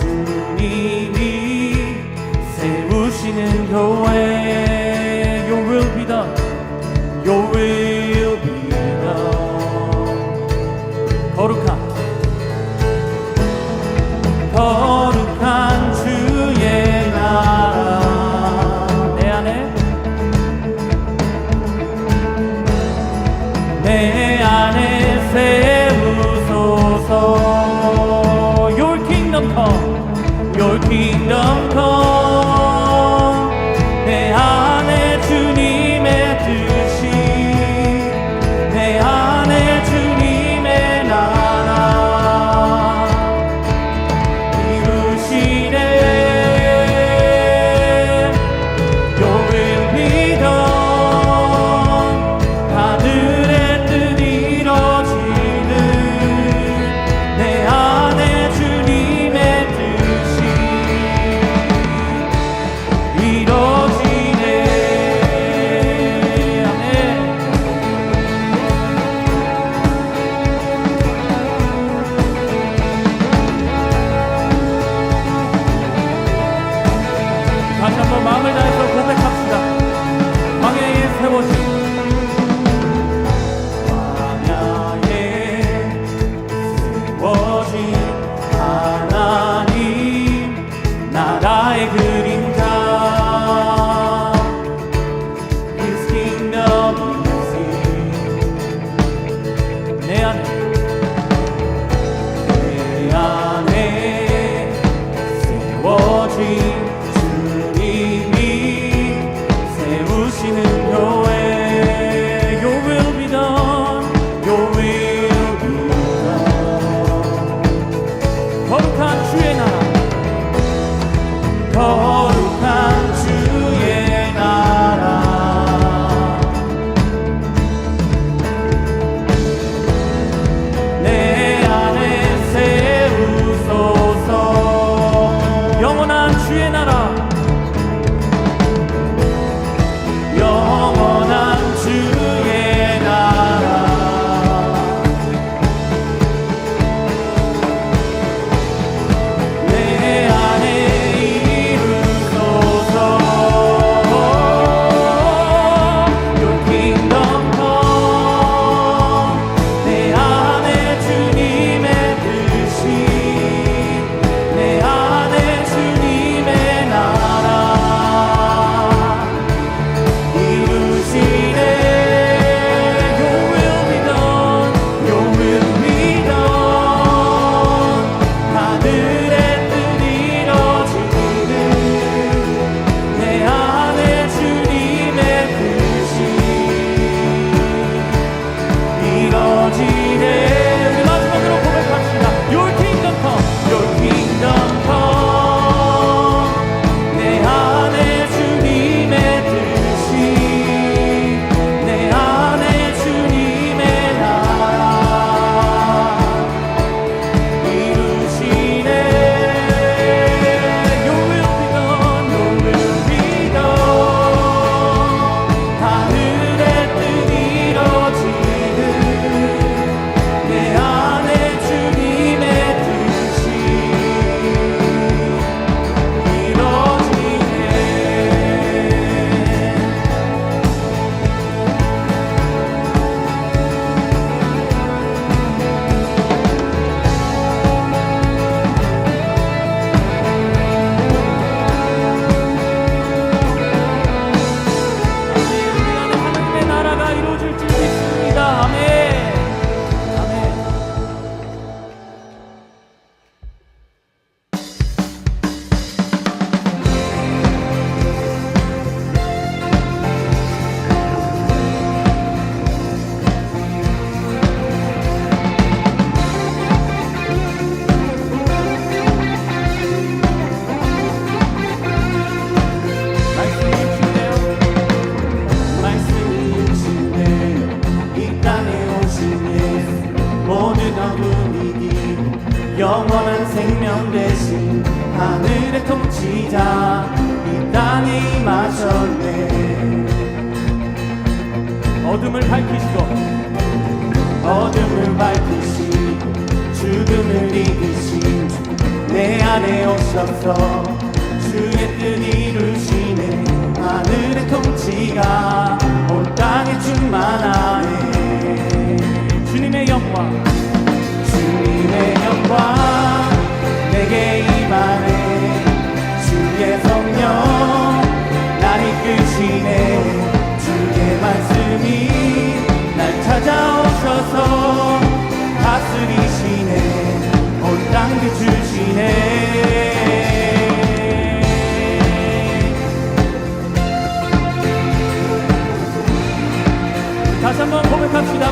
주님이 세우시는 교회. come, come.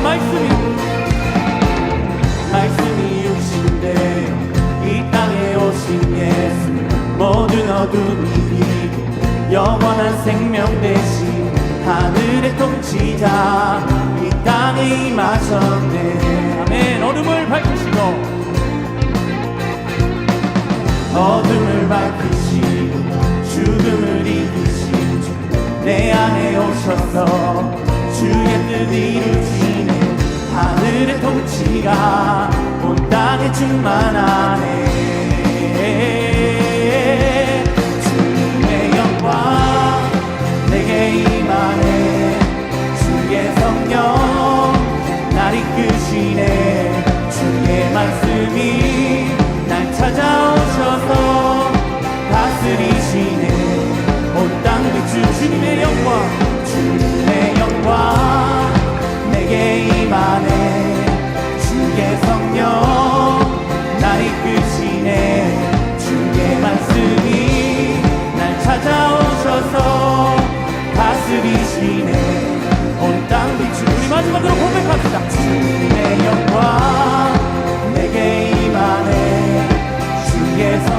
말씀이 말씀이 육신되어 이 땅에 오신 예수 모든 어둠이 영원한 생명 대신 하늘의 통치자 이 땅에 임하셨네. 아멘. 어둠을 밝히시고 어둠을 밝히시고 죽음을 이기신 주내 안에 오셔서 주의 뜻 이루시네 하늘의 통치가 온 땅에 충만하네 날 찾아오셔서 다스리시네. 온 땅 비추 우리 마지막으로 고백합시다. 주님의 영광 내게 임하네. 성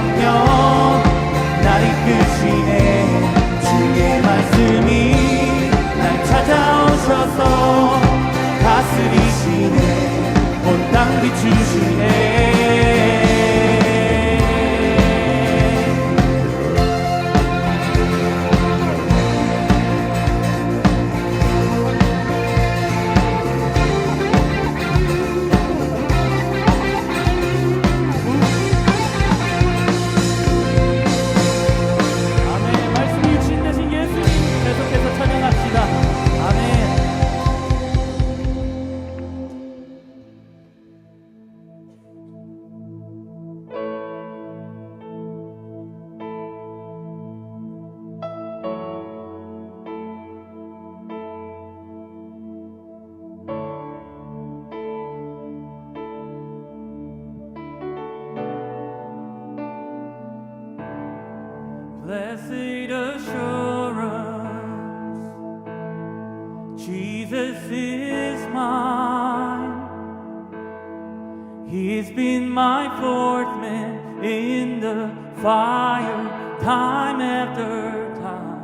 time after time.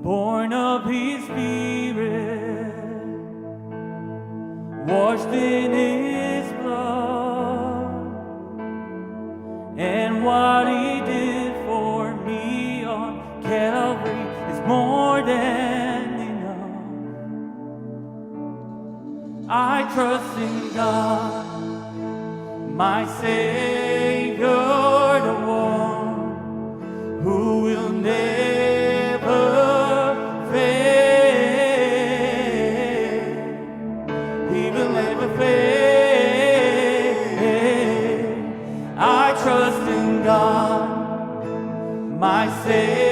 Born of His Spirit, washed in His blood. And what he did for me on Calvary is more than enough. I trust in God, my Savior, He will never fail. I trust in God, my Savior,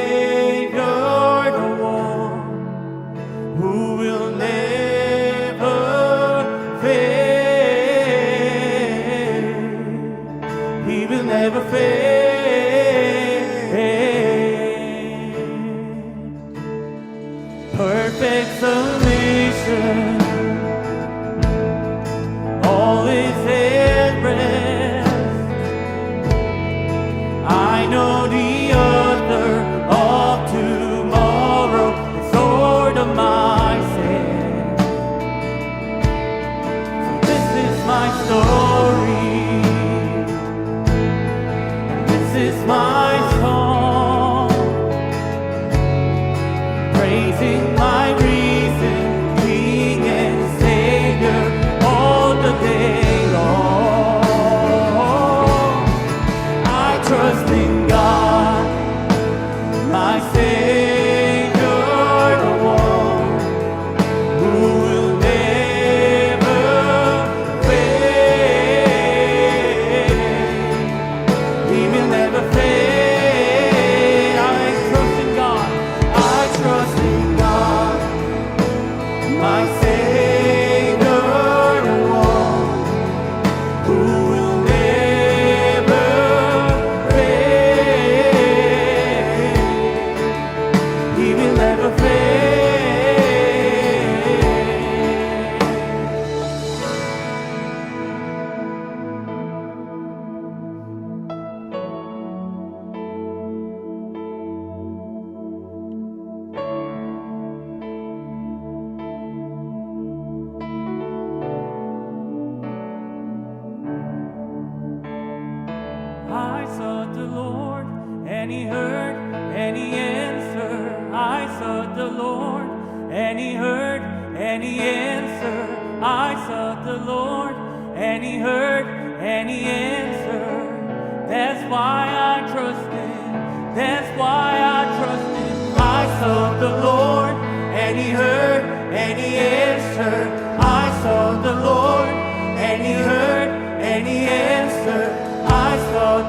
Lord, and He heard and He answered. That's why I trust Him. That's why I trust Him. I saw the Lord, and He heard and He answered. I saw the Lord, and He heard and He answered. I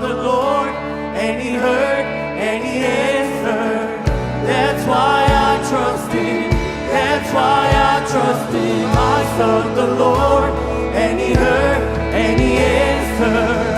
the Lord, and He heard and He answered. That's why I trust Him. That's why I trust Him. I saw the Lord any answer.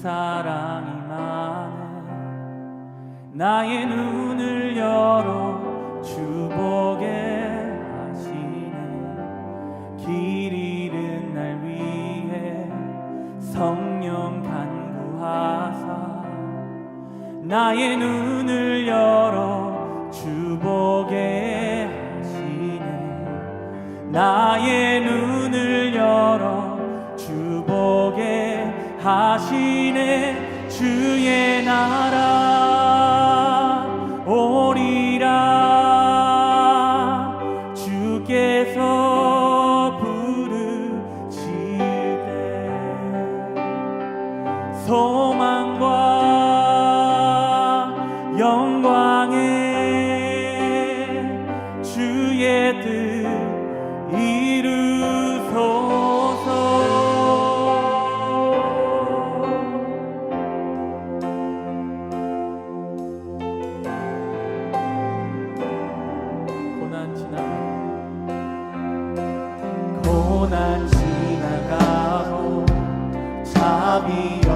사랑이 많아 나의 눈을 열어 주보게 하시네 길 잃은 날 위해 성령 간구하사 나의 눈 이네 주의 나라. 고난 지나가고 자비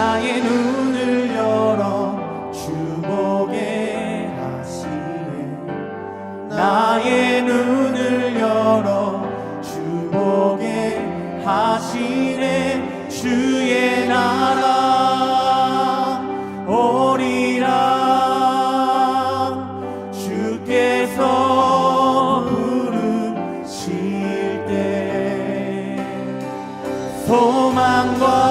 나의 눈을 열어 주목게 하시네. 나의 눈을 열어 주목게 하시네. 주의 나라 오리라. 주께서 부르실 때 소망과